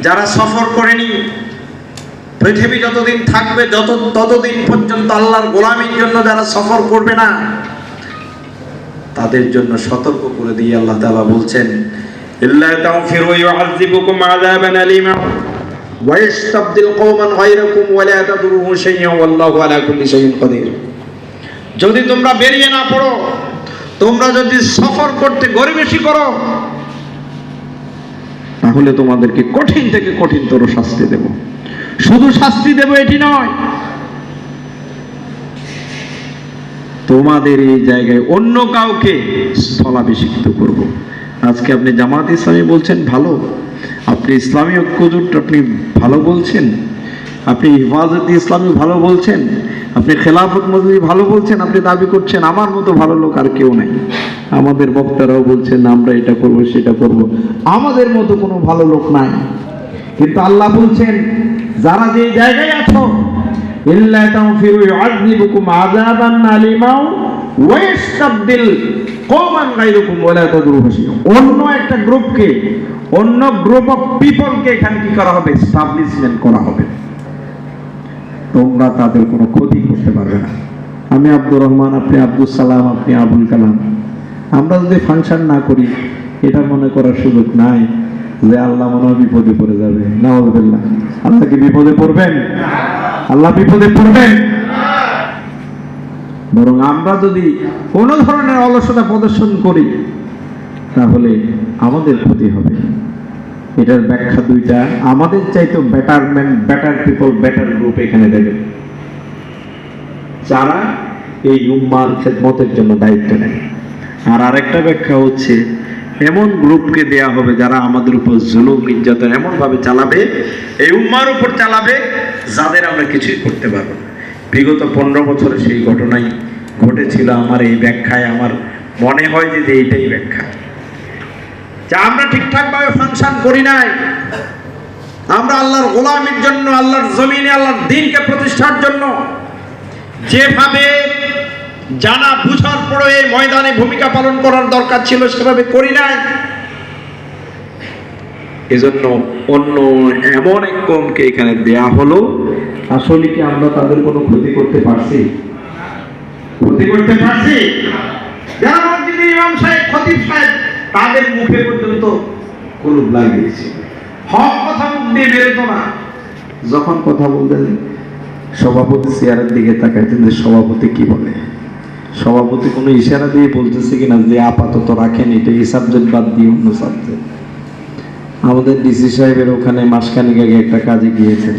যারা সফর করেনি, পৃথিবী যতদিন থাকবে, যত, ততদিন পর্যন্ত আল্লাহর গোলামীর জন্য যারা সফর করবে না, তাদের জন্য সতর্ক করে দিয়ে আল্লাহ তাআলা বলছেন, ইল্লা তাগফিরু ইউআযিবুকুম আযাবান আলীমা, ওয়া ইস্তাবদিল কওমান গায়রাকুম ওয়া লা তাদুরুহু শাইয়্যান ওয়াল্লাহু আলা কুল্লি শাইইন কাদির। যদি তোমরা বেরিয়ে না পড়ো, তোমরা যদি সফর করতে গরিবেশি করো তাহলে তোমাদেরকে কঠিন থেকে কঠিনতর শাস্তি দেব। শুধু শাস্তি দেব এটি নয়। তোমাদের এই জায়গায় অন্য কাউকে স্থলাভিষিক্ত করব। আজকে আপনি জামাত ইসলামী বলছেন, ভালো। আপনি ইসলামী ঐক্যজোট আপনি ভালো বলছেন। আপনি হেফাজত ইসলামী ভালো বলছেন। আপনি খেলাফত মজুরি ভালো বলছেন, আপনি দাবি করছেন, আমার মতো ভালো লোক আর কেউ নাই। আমাদের বক্তারাও বলছেন, আমরা এটা করব, সেটা করব। আমাদের মতো কোনো ভালো লোক নাই। কিন্তু আল্লাহ বলছেন, যারা যে জায়গায় আছো, ইল্লা তাগফিরু ইউআযিবুকুম আযাবান কওমান গায়রুকুম ওয়া লা অন্য একটা গ্রুপকে, অন্য গ্রুপ অফ পিপলকে এখানে কি করা হবে? এস্টাবলিশমেন্ট করা হবে। তোমরা তাদের কোনো ক্ষতি করতে পারবে না। আমি আব্দুর রহমান, আপনি আব্দুল সালাম, আপনি আবুল কালাম। আমরা যদি ফাংশন না করি, এটা মনে করার সুযোগ নাই যে আল্লাহ মনে হয় বিপদে পড়ে যাবে। না নাওয়াজবিল্লাহ আল্লাহ কি বিপদে পড়বেন? আল্লাহ বিপদে পড়বেন? বরং আমরা যদি কোনো ধরনের অলসতা প্রদর্শন করি, তাহলে আমাদের ক্ষতি হবে। এটার ব্যাখ্যা দুইটা। আমাদের চাইতে betterment better people better group এখানে দেবে। যারা এই উম্মার খেদমতের জন্য দায়িত্ব নেয়। আর আরেকটা ব্যাখ্যা হচ্ছে, এমন গ্রুপকে দেয়া হবে যারা আমাদের উপর জুলুম, নির্যাতন এমন ভাবে চালাবে, এই উম্মার উপর চালাবে, যাদের আমরা কিছুই করতে পারব বিগত পনেরো বছরে সেই ঘটনাই ঘটেছিল। আমার এই ব্যাখ্যায় আমার মনে হয় যে এইটাই ব্যাখ্যা। যে আমরা ঠিকঠাক ভাবে ফাংশন করি নাই আমরা আল্লাহর গোলামের জন্য আল্লাহর জমিনে আল্লাহর দিনকে প্রতিষ্ঠার জন্য যেভাবে জানা বুঝার পরে এই ময়দানে ভূমিকা পালন করার দরকার ছিল সেভাবে করি নাই। এজন্য অন্য এমন এক কমকে এখানে দেয়া হলো আসলে কি আমরা তাদের কোনো ক্ষতি করতে পারছি? ক্ষতি করতে পারছি? যারা মসজিদের ইমাম সাহেব খতিব সাহেব তাদের মুখে পর্যন্ত কুলুপ লাগিয়েছে হক কথা মুখ দিয়ে বেরোতো না। যখন কথা বলতেন, সভাপতি চেয়ারের দিকে তাকাইতেন যে, সভাপতি কি বলে? সভাপতি কোনো ইশারা দিয়ে বলতেছে কিনা যে, আপাতত রাখেন এটা, এই সাবজেক্ট বাদ দিয়ে অন্য সাবজেক্ট আমাদের ডিসি সাহেবের ওখানে মাসখানিক আগে একটা কাজে গিয়েছেন।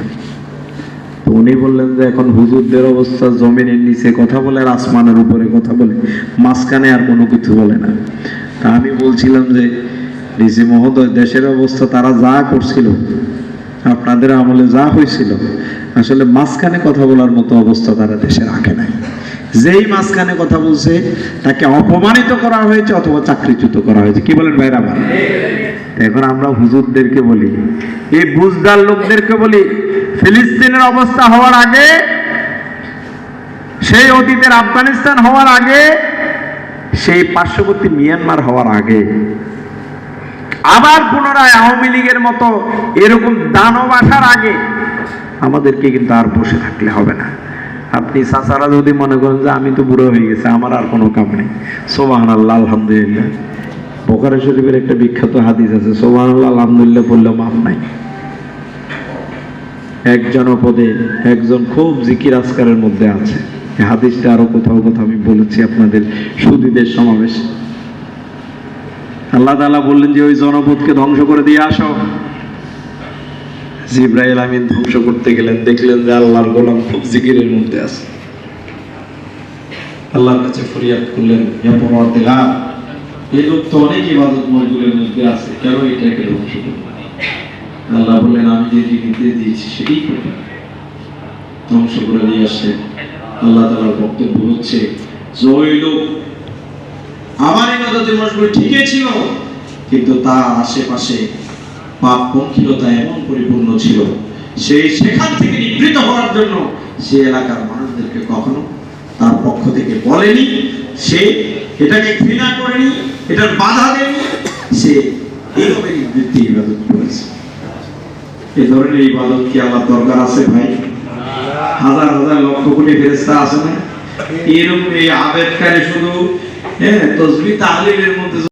তো উনি বললেন যে, এখন হুজুরদের অবস্থা, জমিনের নিচে কথা বলে আর আসমানের উপরে কথা বলে। মাঝখানে আর কোনো কিছু বলে না। আমি বলছিলাম যে ডিসি মহোদয়, দেশের অবস্থা তারা যা করছিল, আপনাদের আমলে যা হয়েছিল, আসলে মাঝখানে কথা বলার মতো অবস্থা তারা দেশে রাখে নাই। যেই মাঝখানে কথা বলছে, তাকে অপমানিত করা হয়েছে অথবা চাকরিচ্যুত করা হয়েছে। কি বলেন ভাইরা আমার? এখন আমরা হুজুরদেরকে বলি, এই বুঝদার লোকদেরকে বলি, ফিলিস্তিনের অবস্থা হওয়ার আগে, সেই অতীতের আফগানিস্তান হওয়ার আগে সেই পার্শ্ববর্তী মিয়ানমার হওয়ার আগে। আবার পুনরায় আওয়ামী লীগের মতো এরকম দানব আসার আগে আমাদেরকে কিন্তু আর বসে থাকলে হবে না। আপনি চাচারা যদি মনে করেন যে আমি তো বুড়ো হয়ে গেছে, আমার আর কোনো কাম নেই। সোবাহান আল্লাহ আলহামদুলিল্লাহ। বোকারে শরীফের একটা বিখ্যাত হাদিস আছে সোবাহান আল্লাহ আলহামদুলিল্লাহ বললেও মাপ নাই। এক জনপদে একজন খুব জিকির আজকারের মধ্যে আছে। হাদিসটা আরও কোথাও কোথাও আমি বলেছি আপনাদের সুদীদের সমাবেশ। আল্লাহ তাআলা বললেন যে ওই জনপদকে ধ্বংস করে দিয়ে আসো। জিব্রাইল আমিন ধ্বংস করতে গেলেন, দেখলেন যে আল্লাহর গোলাম খুব জিকিরের মধ্যে আছে। আল্লাহর কাছে ফরিয়াদ করলেন এই লোক তো অনেক ইবাদত মজগুলের মধ্যে আছে, কেন এটাকে ধ্বংস করবে? আল্লাহ বললেন, আমি যে নির্দেশ দিয়েছি সেটাই ধ্বংস করে দিয়ে আসছে। আল্লাহ তাআলার বক্তব্য হচ্ছে যে লোক আমার ইবাদতের মশগুল ঠিকই ছিল, কিন্তু তার আশেপাশে পাপ পঙ্কিলতা এমন পরিপূর্ণ ছিল। সেই সেখান থেকে নিবৃত হওয়ার জন্য সে এলাকার মানুষদেরকে কখনো তার পক্ষ থেকে বলেনি। সে এটাকে ঘৃণা করেনি, এটার বাধা দেয়নি, সে এইভাবে নিবৃত্তি ইবাদত করেছে। এই ধরনের ইবাদত কি আল্লাহ দরকার আছে ভাই? হাজার হাজার লক্ষ কোটি ফেরেস্তা আছে না? এরকম এই আবেদকারী শুধু হ্যাঁ তসবি তাহলিলের মধ্যে